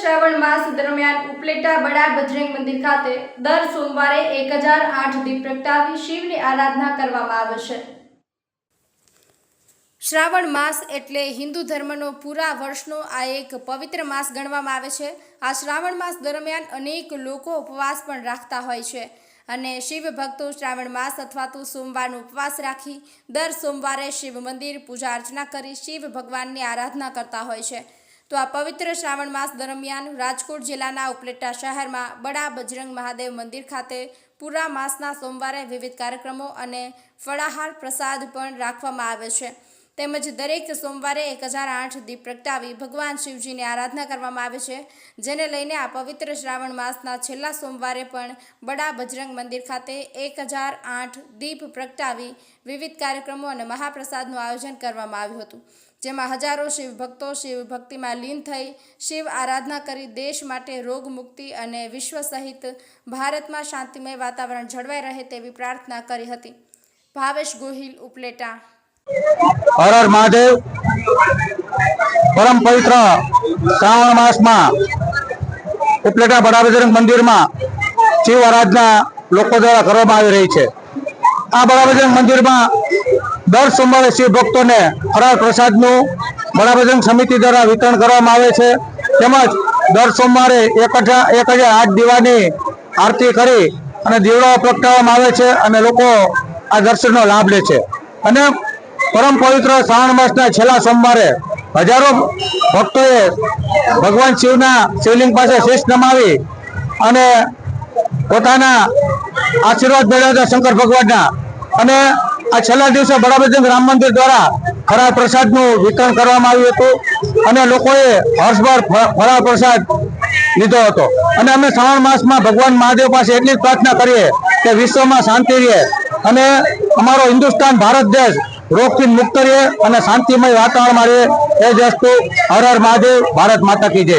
શ્રાવણ માસ દરમિયાન ઉપલેટા બડા બજરંગ મંદિર ખાતે દર સોમવારે એક હજાર આઠ દીપ પ્રગટાવી શિવની આરાધના કરવામાં આવે છે. શ્રાવણ માસ એટલે હિન્દુ ધર્મનો પૂરા વર્ષનો આ એક પવિત્ર માસ ગણવામાં આવે છે. આ શ્રાવણ માસ દરમિયાન અનેક લોકો ઉપવાસ પણ રાખતા હોય છે અને શિવ ભક્તો શ્રાવણ માસ અથવા તો સોમવારનો ઉપવાસ રાખી દર સોમવારે શિવ મંદિર પૂજા અર્ચના કરી શિવ ભગવાનની આરાધના કરતા હોય છે. તો આ પવિત્ર શ્રાવણ માસ દરમિયાન રાજકોટ જિલ્લાના ઉપલેટા શહેરમાં બડા બજરંગ મહાદેવ મંદિર ખાતે પૂરા માસના સોમવારે વિવિધ કાર્યક્રમો અને ફળાહાર પ્રસાદ પણ રાખવામાં આવે છે. તેમજ દરેક સોમવારે એક હજાર આઠ દીપ પ્રગટાવી ભગવાન શિવજીની આરાધના કરવામાં આવે છે, જેને લઈને આ પવિત્ર શ્રાવણ માસના છેલ્લા સોમવારે પણ બડા બજરંગ મંદિર ખાતે એક હજાર આઠ દીપ પ્રગટાવી વિવિધ કાર્યક્રમો અને મહાપ્રસાદનું આયોજન કરવામાં આવ્યું હતું, જેમાં હજારો શિવ ભક્તો શિવ ભક્તિમાં લીન થઈ શિવ આરાધના કરી દેશ માટે રોગ મુક્તિ અને વિશ્વ સહિત ભારતમાં શાંતિમય વાતાવરણ જળવાઈ રહે તેવી પ્રાર્થના કરી હતી. ભાવેશ ગોહિલ, ઉપલેટા હર હર મહાદેવ. પરમ પવિત્ર શ્રાવણ માસમાં ઉપલેટા બડાબજરંગ મંદિરમાં શિવ આરાધના લોકો દ્વારા કરવામાં આવી રહી છે. આ બડાબજરંગ મંદિરમાં દર સોમવારે શિવ ભક્તોને ફરાળ પ્રસાદનું બડાબજરંગ સમિતિ દ્વારા વિતરણ કરવામાં આવે છે. તેમજ દર સોમવારે એક હજાર એક હજાર આઠ દીવાની આરતી કરી અને દીવડાઓ પ્રગટાવવામાં આવે છે અને લોકો આ દર્શનનો લાભ લે છે. અને પરમ પવિત્ર શ્રાવણ માસના છેલ્લા સોમવારે હજારો ભક્તોએ ભગવાન શિવના શિવલિંગ પાસે શીશ નમાવી અને પોતાના આશીર્વાદ મેળવ્યા હતા શંકર ભગવાનના. અને આ છેલ્લા દિવસે બડાબજંગ રામ મંદિર દ્વારા ફરાળ પ્રસાદનું વિતરણ કરવામાં આવ્યું હતું અને લોકોએ હર્ષભર ફરાળ પ્રસાદ લીધો હતો. અને અમે શ્રાવણ માસમાં ભગવાન મહાદેવ પાસે એટલી જ પ્રાર્થના કરીએ કે વિશ્વમાં શાંતિ રહે. અને અમારો હિન્દુસ્તાન, ભારત દેશ રોગથી મુક્ત રહીએ અને શાંતિમય વાતાવરણમાં રહીએ. એ જ વસ્તુ હર હર મહાદેવ, ભારત માતા કી જય.